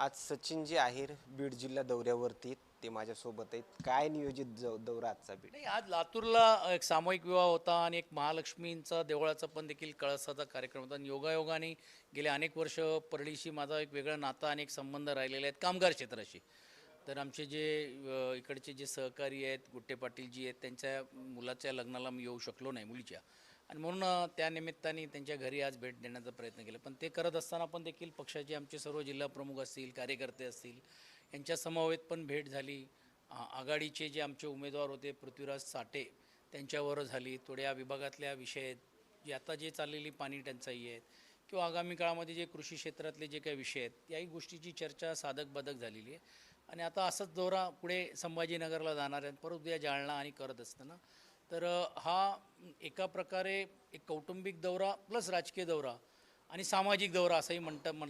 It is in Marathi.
आज सचिनजी आहेर बीड जिल्हा दौऱ्यावरती आहेत. ते माझ्यासोबत आहेत. काय नियोजित जौ- दौरा आजचा बीड? नाही आज लातूरला एक सामूहिक विवाह होता आणि एक महालक्ष्मींचा देवळाचा पण देखील कळसाचा कार्यक्रम होता. आणि योगायोगाने गेले अनेक वर्ष परळीशी माझा एक वेगळा नाता आणि एक संबंध राहिलेले आहेत. कामगार क्षेत्राशी तर आमचे जे अ, इकडचे जे सहकारी आहेत गुट्टे पाटीलजी आहेत त्यांच्या मुलाच्या लग्नाला मी येऊ शकलो नाही मुलीच्या. आणि म्हणून त्या निमित्ताने त्यांच्या घरी आज भेट देण्याचा प्रयत्न केला. पण ते करत असताना पण देखील पक्षाचे आमचे सर्व जिल्हा प्रमुख असतील कार्यकर्ते असतील यांच्या समवेत पण भेट झाली. आघाडीचे जे आमचे उमेदवार होते पृथ्वीराज साठे त्यांच्यावर झाली. थोड्या विभागातल्या विषय आहेत. जे आता जे चाललेली पाणी टंचाई आहेत किंवा आगामी काळामध्ये जे कृषी क्षेत्रातले जे काही विषय आहेत याही गोष्टीची चर्चा साधक बाधक झालेली आहे. आणि आता असंच दौरा पुढे संभाजीनगरला जाणार आहेत. परत उद्या जालना आणि करत असताना. तर हा एका प्रकारे एक कौटुंबिक दौरा प्लस राजकीय दौरा आणि सामाजिक दौरा असंही म्हणतं म्हणलं